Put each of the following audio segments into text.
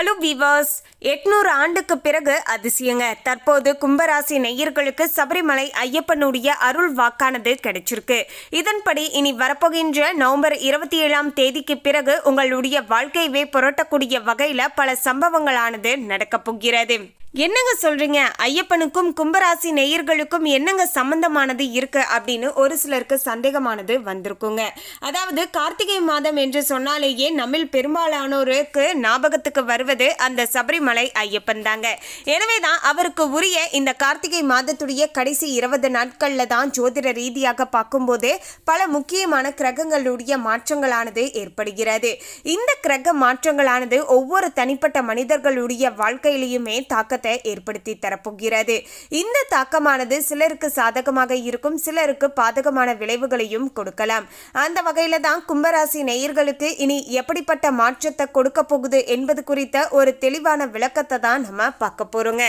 Hello விவாஸ் எட்நூறு ஆண்டுக்கு பிறகு அதிசயங்க. தற்போது கும்பராசி நெய்யர்களுக்கு சபரிமலை ஐயப்பனுடைய அருள் வாக்கானது கிடைச்சிருக்கு. இதன்படி இனி வரப்போகின்ற நவம்பர் இருபத்தி ஏழாம் தேதிக்கு பிறகு உங்களுடைய வாழ்க்கையவே புரட்டக்கூடிய வகையில் பல சம்பவங்களானது நடக்கப் போகிறது. என்னங்க சொல்றீங்க? ஐயப்பனுக்கும் கும்பராசி நேயர்களுக்கும் என்னங்க சம்பந்தமானது இருக்கு? அப்படின்னு ஒரு சிலருக்கு சந்தேகமானது வந்திருக்குங்க. அதாவது கார்த்திகை மாதம் என்று சொன்னாலேயே நம்மில் பெரும்பாலானோருக்கு ஞாபகத்துக்கு வருவது அந்த சபரிமலை ஐயப்பன் தாங்க. எனவே தான் அவருக்கு உரிய இந்த கார்த்திகை மாதத்துடைய கடைசி இருபது நாட்கள்ல தான் ஜோதிட ரீதியாக பார்க்கும்போது பல முக்கியமான கிரகங்களுடைய மாற்றங்களானது ஏற்படுகிறது. இந்த கிரக மாற்றங்களானது ஒவ்வொரு தனிப்பட்ட மனிதர்களுடைய வாழ்க்கையிலையுமே தாக்கத்தை ஏற்படுத்தி தரப்போகிறது. இந்த தாக்கமானது சிலருக்கு சாதகமாக இருக்கும் சிலருக்கு பாதகமான விளைவுகளையும் கொடுக்கலாம். அந்த வகையில தான் கும்பராசி நேயர்களுக்கு இனி எப்படிப்பட்ட மாற்றத்தை கொடுக்க போகுது என்பது குறித்த ஒரு தெளிவான விளக்கத்தை தான் நம்ம பார்க்க போறோங்க.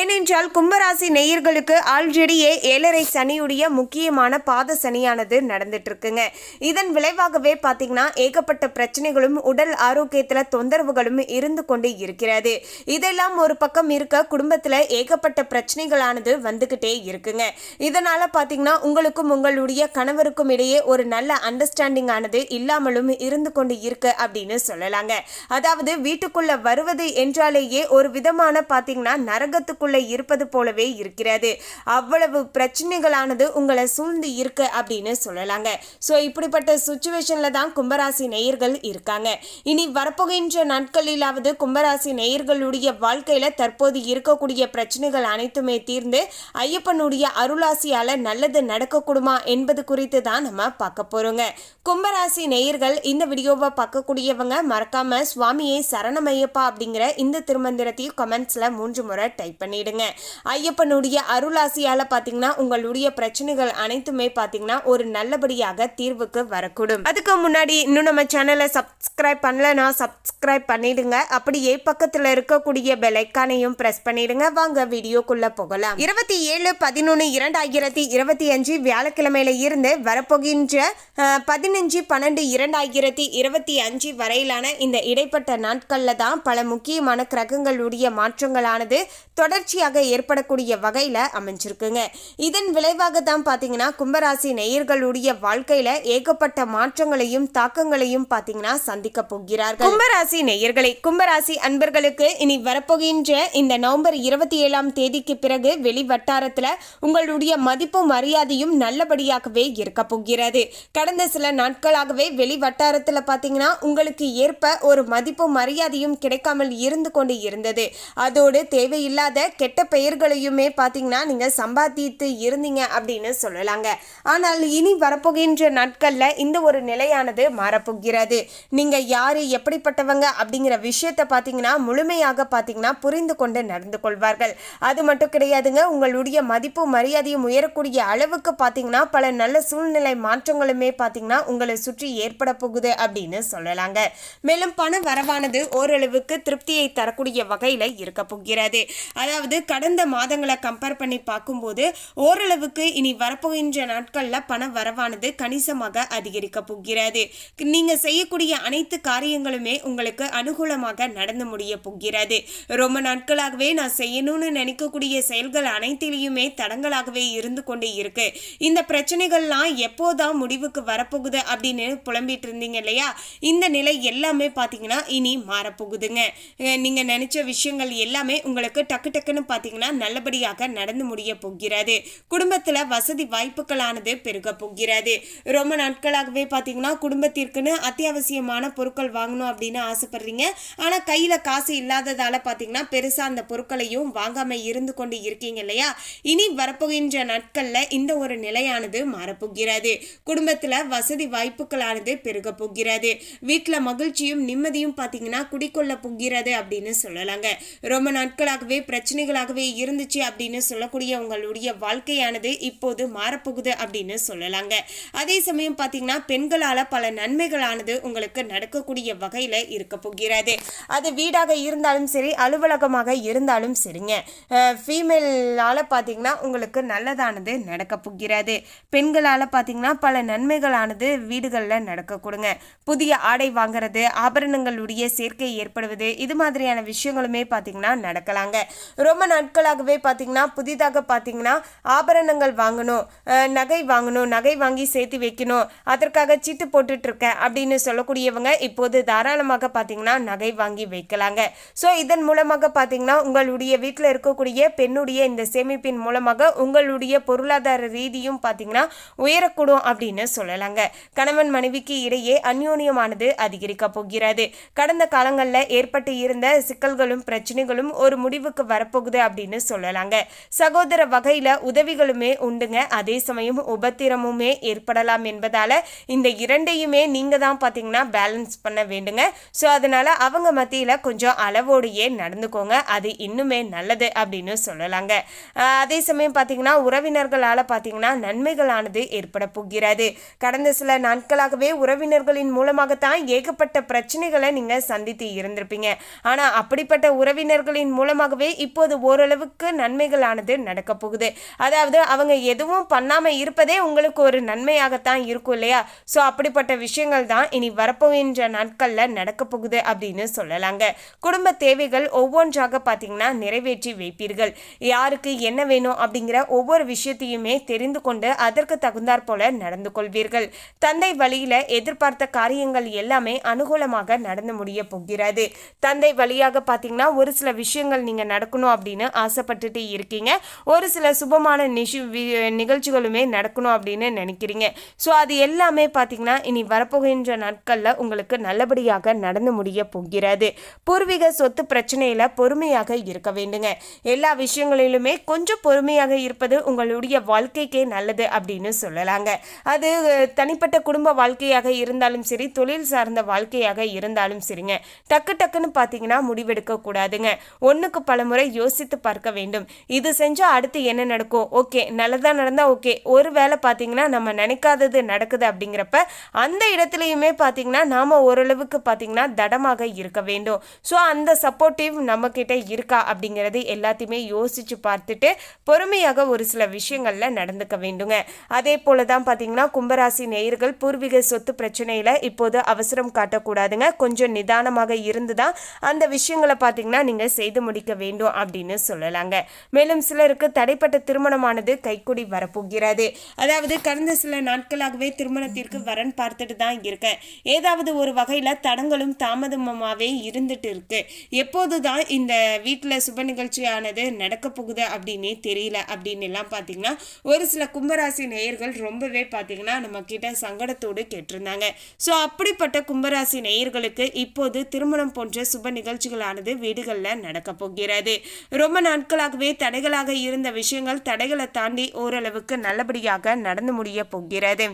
ஏனென்றால் கும்பராசி நேயர்களுக்கு ஆல்ரெடியே ஏழரை சனியுடைய முக்கியமான பாத சனியானது நடந்துட்டு இருக்குங்க இதன் விளைவாகவே பார்த்தீங்கன்னா ஏகப்பட்ட பிரச்சனைகளும் உடல் ஆரோக்கியத்தில் தொந்தரவுகளும் இருந்து கொண்டு இருக்கிறது. இதெல்லாம் ஒரு பக்கம் இருக்க குடும்பத்தில் ஏகப்பட்ட பிரச்சனைகளானது வந்துக்கிட்டே இருக்குங்க. இதனால் பார்த்தீங்கன்னா உங்களுக்கும் உங்களுடைய கணவருக்கும் இடையே ஒரு நல்ல அண்டர்ஸ்டாண்டிங் ஆனது இல்லாமலும் இருந்து கொண்டு இருக்கு அப்படின்னு சொல்லலாங்க. அதாவது வீட்டுக்குள்ள வருவது என்றாலேயே ஒரு விதமான பார்த்தீங்கன்னா நரகத்துக்குள்ள இருப்பது போலவே இருக்கிறது. அவ்வளவு பிரச்சனைகளானது உங்களை சூழ்ந்து இருக்கு அப்படின்னு சொல்லலாங்க. ஸோ இப்படிப்பட்ட சுச்சுவேஷனில் தான் கும்பராசி நேயர்கள் இருக்காங்க. இனி வரப்போகின்ற நாட்களிலாவது கும்பராசி நேயர்களுடைய வாழ்க்கையில் தற்போது இருக்கக்கூடிய பிரச்சனைகள் அனைத்துமே தீர்ந்து ஐயப்பனுடைய அருளாசியால நல்லது நடக்கக்கூடுமா என்பது குறித்து தான் நம்ம பார்க்க போறோங்க. கும்பராசி நேயர்கள் இந்த வீடியோவை பார்க்கக்கூடியவங்க மறக்காம சுவாமியை சரணமையப்பா அப்படிங்கிற இந்த திருமந்திரத்தையும் கமெண்ட்ஸ்ல மூன்று முறை டைப் பண்ணிடுங்க. ஐயப்பனுடைய அருளாசியால பாத்தீங்கன்னா உங்களுடைய பிரச்சனைகள் அனைத்துமே பாத்தீங்கன்னா ஒரு நல்லபடியாக தீர்வுக்கு வரக்கூடும். அதுக்கு முன்னாடி இன்னும் நம்ம சேனலை சப்ஸ்கிரைப் பண்ணலன்னா சப்ஸ்கிரைப் பண்ணிடுங்க. அப்படியே பக்கத்துல இருக்கக்கூடிய பெல் ஐக்கானையும் பிரஸ் பண்ணிடுங்க. வாங்க வீடியோக்குள்ள போகலாம். இருபத்தி ஏழு பதினொன்று இரண்டாயிரத்தி இருபத்தி அஞ்சு வியாழக்கிழமையில இருந்து வரப்போகின்ற பதினஞ்சு பன்னெண்டு இரண்டாயிரத்தி இருபத்தி அஞ்சு வரையிலான இந்த இடைப்பட்ட நாட்கள்ல தான் பல முக்கியமான கிரகங்களுடைய மாற்றங்களானது தொடர்ச்சியாக ஏற்படக்கூடிய வகையில அமைஞ்சிருக்குங்க. இதன் விளைவாக தான் பாத்தீங்கன்னா கும்பராசி நேயர்களுடைய வாழ்க்கையில ஏகப்பட்ட மாற்றங்களையும் தாக்கங்களையும் பாத்தீங்கன்னா சந்திக்க போகிறார்கள். கும்பராசி நேயர்களை கும்பராசி அன்பர்களுக்கு இனி வரப்போகின்ற இந்த நவம்பர் இருபத்தி ஏழாம் தேதிக்கு பிறகு வெளி வட்டாரத்தில் உங்களுடைய மதிப்பும் மரியாதையும் நல்லபடியாகவே இருக்க போகிறது. கடந்த சில நாட்களாகவே வெளி வட்டாரத்தில் பார்த்தீங்கன்னா உங்களுக்கு ஏற்ப ஒரு மதிப்பும் மரியாதையும் கிடைக்காமல் இருந்து கொண்டு இருந்தது. அதோடு தேவையில்லாத கெட்ட பெயர்களையுமே பார்த்தீங்கன்னா நீங்கள் சம்பாதித்து இருந்தீங்க அப்படின்னு சொல்லலாங்க. ஆனால் இனி வரப்போகின்ற நாட்களில் இந்த ஒரு நிலையானது மாறப்போகிறது. நீங்கள் யார் எப்படிப்பட்டவங்க அப்படிங்கிற விஷயத்தை பார்த்தீங்கன்னா முழுமையாக பார்த்தீங்கன்னா புரிந்து கொண்டு நடந்து கொள்வார்கள். அது மட்டும் கிடையாதுங்க உங்களுடைய மதிப்பு மரியாதையும் உயரக்கூடிய அளவுக்கு பார்த்தீங்கன்னா பல நல்ல சூழ்நிலை மாற்றங்களுமே பார்த்தீங்கன்னா உங்களை சுற்றி ஏற்பட போகுது அப்படின்னு சொல்லலாங்க. மேலும் பண வரவானது ஓரளவுக்கு திருப்தியை தரக்கூடிய வகையில் இருக்க போகிறது. அதாவது கடந்த மாதங்களை கம்பேர் பண்ணி பார்க்கும்போது ஓரளவுக்கு இனி வரப்போகின்ற நாட்களில் பண வரவானது கணிசமாக அதிகரிக்க போகிறது. நீங்கள் செய்யக்கூடிய அனைத்து காரியங்களுமே உங்களுக்கு அனுகூலமாக நடந்து முடிய போகிறது. ரொம்ப நாட்களாக எனக்காகவே நான் செய்யணும்னு நினைக்கக்கூடிய செயல்கள் அனைத்திலையுமே தடங்களாகவே இருந்து கொண்டு இருக்கு. இந்த பிரச்சனைகள்லாம் எப்போதான் முடிவுக்கு வரப்போகுது அப்படின்னு புலம்பிட்டு இருந்தீங்க இல்லையா? இந்த நிலை எல்லாமே பார்த்தீங்கன்னா இனி மாறப்போகுதுங்க. நீங்கள் நீங்க நினைச்ச விஷயங்கள் எல்லாமே உங்களுக்கு டக்கு டக்குன்னு பார்த்தீங்கன்னா நல்லபடியாக நடந்து முடிய போகிறது. குடும்பத்தில் வசதி வாய்ப்புகளானது பெருக போகிறது. ரொம்ப நாட்களாகவே பார்த்தீங்கன்னா குடும்பத்திற்குன்னு அத்தியாவசியமான பொருட்கள் வாங்கணும் அப்படின்னு ஆசைப்படுறீங்க. ஆனால் கையில் காசு இல்லாததால் பார்த்தீங்கன்னா பெருசாக அந்த பொருட்களையும் வாங்காம இருந்து கொண்டு இருக்கீங்க இல்லையா? இனி வரப்போகின்ற நாட்கள்ல இந்த ஒரு நிலையானது மாறப்போகிறது. குடும்பத்துல வசதி வாய்ப்புகளானது பெருக போகிறது. வீட்டுல மகிழ்ச்சியும் நிம்மதியும் பார்த்தீங்கன்னா குடிக்கொள்ள போகிறது அப்படின்னு சொல்லலாங்க. ரொம்ப நாட்களாகவே பிரச்சனைகளாகவே இருந்துச்சு அப்படின்னு சொல்லக்கூடிய உங்களுடைய வாழ்க்கையானது இப்போது மாறப்போகுது அப்படின்னு சொல்லலாங்க. அதே சமயம் பார்த்தீங்கன்னா பெண்களால பல நன்மைகளானது உங்களுக்கு நடக்கக்கூடிய வகையில இருக்க போகிறது. அது வீடாக இருந்தாலும் சரி அலுவலகமாக இருந்தாலும் சரிங்க. ஃபீமேலால் பார்த்தீங்கன்னா உங்களுக்கு நல்லதானது நடக்க போகிறது. பெண்களால் பார்த்தீங்கன்னா பல நன்மைகளானது வீடுகளில் நடக்க கொடுங்க. புதிய ஆடை வாங்குறது ஆபரணங்களுடைய சேர்க்கை ஏற்படுவது இது மாதிரியான விஷயங்களுமே பார்த்தீங்கன்னா நடக்கலாங்க. ரொம்ப நாட்களாகவே பார்த்தீங்கன்னா புதிதாக பார்த்தீங்கன்னா ஆபரணங்கள் வாங்கணும் நகை வாங்கணும் நகை வாங்கி சேர்த்து வைக்கணும் அதற்காக சீட்டு போட்டுட்டு இருக்கேன் அப்படின்னு சொல்லக்கூடியவங்க இப்போது தாராளமாக பார்த்தீங்கன்னா நகை வாங்கி வைக்கலாங்க. ஸோ இதன் மூலமாக பார்த்தீங்கன்னா உங்களுடைய வீட்டில் இருக்கக்கூடிய பெண்ணுடைய இந்த சேமிப்பின் மூலமாக உங்களுடைய பொருளாதார ரீதியும் பார்த்தீங்கன்னா உயரக்கூடும் அப்படின்னு சொல்லலாங்க. கணவன் மனைவிக்கு இடையே அந்யோன்யமானது அதிகரிக்க போகிறது. கடந்த காலங்களில் ஏற்பட்டு இருந்த சிக்கல்களும் பிரச்சனைகளும் ஒரு முடிவுக்கு வரப்போகுது அப்படின்னு சொல்லலாங்க. சகோதர வகையில் உதவிகளுமே உண்டுங்க. அதே சமயம் உபத்திரமுமே ஏற்படலாம் என்பதால் இந்த இரண்டையுமே நீங்கள் தான் பார்த்தீங்கன்னா பேலன்ஸ் பண்ண வேண்டுங்க. ஸோ அதனால் அவங்க மத்தியில் கொஞ்சம் அளவோடையே நடந்துக்கோங்க. அது இன்னுமே நல்லது அப்படின்னு சொல்லலாங்க. அதே சமயம் பார்த்தீங்கன்னா உறவினர்களால் பார்த்தீங்கன்னா நன்மைகளானது ஏற்பட போகிறது. கடந்த சில நாட்களாகவே உறவினர்களின் மூலமாகத்தான் ஏகப்பட்ட பிரச்சனைகளை நீங்கள் சந்தித்து இருந்திருப்பீங்க. ஆனால் அப்படிப்பட்ட உறவினர்களின் மூலமாகவே இப்போது ஓரளவுக்கு நன்மைகளானது நடக்க போகுது. அதாவது அவங்க எதுவும் பண்ணாமல் இருப்பதே உங்களுக்கு ஒரு நன்மையாகத்தான் இருக்கும் இல்லையா? ஸோ அப்படிப்பட்ட விஷயங்கள் தான் இனி வரப்போகின்ற நாட்களில் நடக்க போகுது அப்படின்னு சொல்லலாங்க. குடும்ப தேவைகள் ஒவ்வொன்றாக பார்த்தீங்கன்னா நிறைவேற்றி வைப்பீர்கள். யாருக்கு என்ன வேணும் அப்படிங்கிற ஒவ்வொரு விஷயத்தையுமே தெரிந்து கொண்டு அதற்கு தகுந்தாற் போல நடந்து கொள்வீர்கள். தந்தை வழியில எதிர்பார்த்த காரியங்கள் எல்லாமே அனுகூலமாக நடந்து முடிய போகிறது. தந்தை வழியாக பார்த்தீங்கன்னா ஒரு சில விஷயங்கள் நீங்க நடக்கணும் அப்படின்னு ஆசைப்பட்டுட்டு இருக்கீங்க. ஒரு சில சுபமான நிஷி நிகழ்ச்சிகளுமே நடக்கணும் அப்படின்னு நினைக்கிறீங்க. ஸோ அது எல்லாமே பார்த்தீங்கன்னா இனி வரப்போகின்ற நாட்களில் உங்களுக்கு நல்லபடியாக நடந்து முடிய போகிறது. பூர்வீக சொத்து பிரச்சனையில பொறுமையாக இருக்க வேண்டுங்க. எல்லா விஷயங்களிலுமே கொஞ்சம் பொறுமையாக இருப்பது உங்களுடைய வாழ்க்கைக்கே நல்லது அப்படின்னு சொல்லலாங்க. அது தனிப்பட்ட குடும்ப வாழ்க்கையாக இருந்தாலும் சரி தொழில் சார்ந்த வாழ்க்கையாக இருந்தாலும் சரிங்க. டக்கு டக்குன்னு பார்த்தீங்கன்னா முடிவெடுக்க கூடாதுங்க. ஒன்றுக்கு பல முறை யோசித்து பார்க்க வேண்டும். இது செஞ்சா அடுத்து என்ன நடக்கும் ஓகே நல்லதா நடந்தா ஓகே. ஒரு வேலை பார்த்தீங்கன்னா நம்ம நினைக்காதது நடக்குது அப்படிங்கிறப்ப அந்த இடத்துலையுமே பார்த்தீங்கன்னா நாம ஓரளவுக்கு பார்த்தீங்கன்னா தடமாக இருக்க வேண்டும். ஸோ அந்த சப்போர்ட்டிவ் நம்ம கிட்ட இருக்கா அப்படிங்கிறது எல்லாத்தையுமே யோசிச்சு பார்த்துட்டு பொறுமையாக ஒரு சில விஷயங்கள்ல நடந்துக்க வேண்டுங்க. அதே போல தான் பார்த்தீங்கன்னா கும்பராசி நேயர்கள் பூர்வீக சொத்து பிரச்சனையில இப்போது அவசரம் காட்டக்கூடாதுங்க. கொஞ்சம் நிதானமாக இருந்து தான் அந்த விஷயங்களை பார்த்தீங்கன்னா நீங்க செய்து முடிக்க வேண்டும் அப்படின்னு சொல்லலாங்க. மேலும் சிலருக்கு தடைப்பட்ட திருமணமானது கைக்குடி வரப்போகிறது. அதாவது கடந்த சில நாட்களாகவே திருமணத்திற்கு வரன் பார்த்துட்டு தான் இருக்கேன். ஏதாவது ஒரு வகையில தடங்களும் தாமதமாகவே இருந்துட்டு இருக்கு. எப்போது தான் இந்த வீட்டில் சுப நிகழ்ச்சியானது நடக்க போகுது அப்படின்னே தெரியல. அப்படின்னு எல்லாம் பார்த்தீங்கன்னா ஒரு சில கும்பராசி நேயர்கள் ரொம்பவே பார்த்தீங்கன்னா நம்ம கிட்ட சங்கடத்தோடு கேட்டிருந்தாங்க. ஸோ அப்படிப்பட்ட கும்பராசி நேயர்களுக்கு இப்போது திருமணம் போன்ற சுப நிகழ்ச்சிகளானது வீடுகளில் நடக்க போகிறது. ரொம்ப நாட்களாகவே தடைகளாக இருந்த விஷயங்கள் தடைகளை தாண்டி ஓரளவுக்கு நல்லபடியாக நடந்து முடிய போகிறது.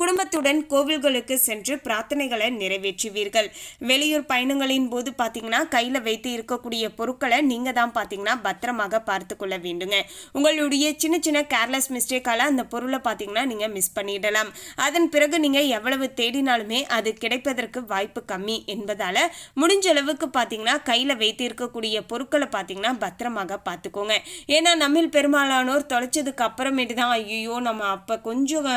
குடும்பத்துடன் கோவில்களுக்கு சென்று பிரார்த்தனைகளை நிறைவேற்றுவீர்கள். வெளியூர் பயணங்களின் போது பார்த்தீங்கன்னா கையில் வைத்து இருக்கக்கூடிய பொருட்களை நீங்கள் தான் பார்த்தீங்கன்னா பத்திரமாக பார்த்து கொள்ள வேண்டுங்க. உங்களுடைய சின்ன சின்ன கேர்லெஸ் மிஸ்டேக்கால் அந்த பொருளை பார்த்தீங்கன்னா நீங்கள் மிஸ் பண்ணிடலாம். அதன் பிறகு நீங்கள் எவ்வளவு தேடினாலுமே அது கிடைப்பதற்கு வாய்ப்பு கம்மி என்பதால் முடிஞ்ச அளவுக்கு பார்த்தீங்கன்னா கையில் வைத்து இருக்கக்கூடிய பொருட்களை பார்த்தீங்கன்னா பத்திரமாக பார்த்துக்கோங்க. ஏன்னா நம்மில் பெரும்பாலானோர் தொலைச்சதுக்கு அப்புறமேட்டு தான் ஐயோ நம்ம அப்போ கொஞ்சம்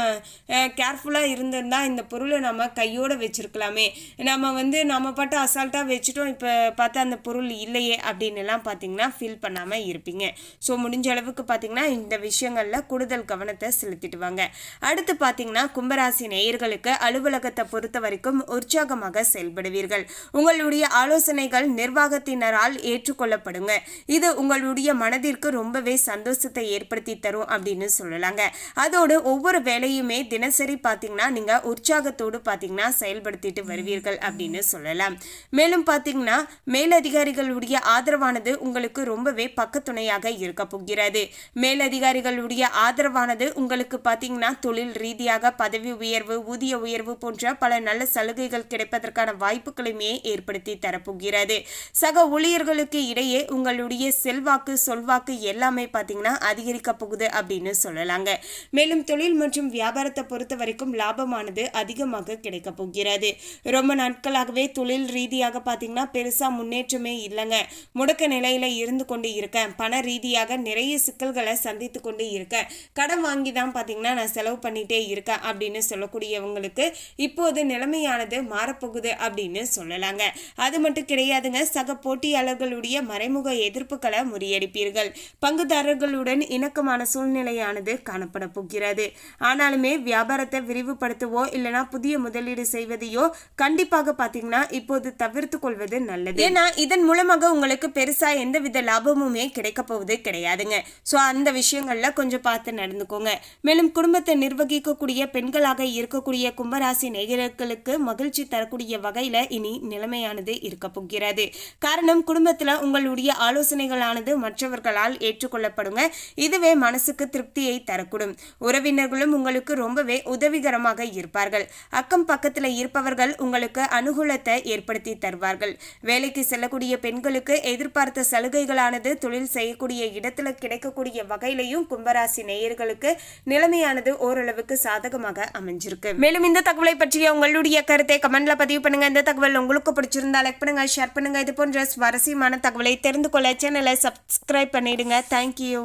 கேர்ஃபுல் கேர்ஃபுல்லாக இருந்திருந்தால் இந்த பொருளை நம்ம கையோட வச்சிருக்கலாமே. நம்ம வந்து நம்ம பாட்டு அசால்ட்டாக வச்சுட்டோம் இப்போ பார்த்தா அந்த பொருள் இல்லையே அப்படின்னு எல்லாம் பார்த்தீங்கன்னா ஃபீல் பண்ணாமல் இருப்பீங்க. ஸோ முடிஞ்ச அளவுக்கு பார்த்தீங்கன்னா இந்த விஷயங்களில் கூடுதல் கவனத்தை செலுத்திட்டு வாங்க அடுத்து பார்த்தீங்கன்னா கும்பராசி நேயர்களுக்கு அலுவலகத்தை பொறுத்த வரைக்கும் உற்சாகமாக செயல்படுவீர்கள். உங்களுடைய ஆலோசனைகள் நிர்வாகத்தினரால் ஏற்றுக்கொள்ளப்படுங்க. இது உங்களுடைய மனதிற்கு ரொம்பவே சந்தோஷத்தை ஏற்படுத்தி தரும் அப்படின்னு சொல்லலாங்க. அதோடு ஒவ்வொரு வேலையுமே தினசரி பார்த்து பார்த்தீங்கன்னா நீங்கள் உற்சாகத்தோடு பார்த்தீங்கன்னா செயல்படுத்திட்டு வருவீர்கள் அப்படின்னு சொல்லலாம். மேலும் பார்த்தீங்கன்னா மேலதிகாரிகளுடைய ஆதரவானது உங்களுக்கு ரொம்பவே பக்கத்துணையாக இருக்க போகிறது. மேலதிகாரிகளுடைய ஆதரவானது உங்களுக்கு பார்த்தீங்கன்னா தொழில் ரீதியாக பதவி உயர்வு ஊதிய உயர்வு போன்ற பல நல்ல சலுகைகள் கிடைப்பதற்கான வாய்ப்புகளையுமே ஏற்படுத்தி தரப்போகிறது. சக ஊழியர்களுக்கு இடையே உங்களுடைய செல்வாக்கு சொல்வாக்கு எல்லாமே பார்த்தீங்கன்னா அதிகரிக்க போகுது அப்படின்னு சொல்லலாங்க. மேலும் தொழில் மற்றும் வியாபாரத்தை பொறுத்த வரைக்கும் கொஞ்சம் லாபமானது அதிகமாக கிடைக்க போகிறது. ரொம்ப நாட்களாகவே தொழில் ரீதியாக பார்த்தீங்கன்னா பெருசாக முன்னேற்றமே இல்லைங்க. முடக்க நிலையில இருந்து கொண்டு இருக்கேன். பண ரீதியாக நிறைய சிக்கல்களை சந்தித்து கொண்டு இருக்கேன். கடன் வாங்கி தான் பார்த்தீங்கன்னா நான் செலவு பண்ணிட்டே இருக்கேன் அப்படின்னு சொல்லக்கூடியவங்களுக்கு இப்போது நிலைமையானது மாறப்போகுது அப்படின்னு சொல்லலாங்க. அது மட்டும் கிடையாதுங்க. சக போட்டியாளர்களுடைய மறைமுக எதிர்ப்புகளை முறியடிப்பீர்கள். பங்குதாரர்களுடன் இணக்கமான சூழ்நிலையானது காணப்பட போகிறது. ஆனாலுமே வியாபாரத்தை விரிவுபடுத்தவோ இல்லைனா புதிய முதலீடு செய்வதையோ கண்டிப்பாக பார்த்தீங்கன்னா இப்போது தவிர்த்து கொள்வது நல்லது. ஏன்னா இதன் மூலமாக உங்களுக்கு பெருசா எந்தவித லாபமுமே கிடைக்க போவது கிடையாதுங்க. ஸோ அந்த விஷயங்கள்ல கொஞ்சம் பார்த்து நடந்துக்கோங்க. மேலும் குடும்பத்தை நிர்வகிக்கக்கூடிய பெண்களாக இருக்கக்கூடிய கும்பராசி நேயர்களுக்கு மகிழ்ச்சி தரக்கூடிய வகையில இனி நிலைமையானது இருக்க போகிறது. காரணம் குடும்பத்துல உங்களுடைய ஆலோசனைகளானது மற்றவர்களால் ஏற்றுக்கொள்ளப்படுங்க. இதுவே மனசுக்கு திருப்தியை தரக்கூடும். உறவினர்களும் உங்களுக்கு ரொம்பவே உதவிகள் உதவிகரமாக இருப்பார்கள். அக்கம் பக்கத்தில் இருப்பவர்கள் உங்களுக்கு அனுகூலத்தை ஏற்படுத்தி தருவார்கள். வேலைக்கு செல்லக்கூடிய பெண்களுக்கு எதிர்பார்த்த சலுகைகளானது தொழில் செய்யக்கூடிய இடத்துல கிடைக்கக்கூடிய வகையிலையும் கும்பராசி நேயர்களுக்கு நிலைமையானது ஓரளவுக்கு சாதகமாக அமைஞ்சிருக்கு. மேலும் இந்த தகவலை பற்றிய உங்களுடைய கருத்தை கமெண்ட்ல பதிவு பண்ணுங்க. இந்த தகவல் உங்களுக்கு பிடிச்சிருந்தா லைக் பண்ணுங்க ஷேர் பண்ணுங்க. இது போன்ற சுவாரஸ்யமான தகவலை தெரிந்து கொள்ள சேனலை சப்ஸ்கிரைப் பண்ணிடுங்க. தேங்க்யூ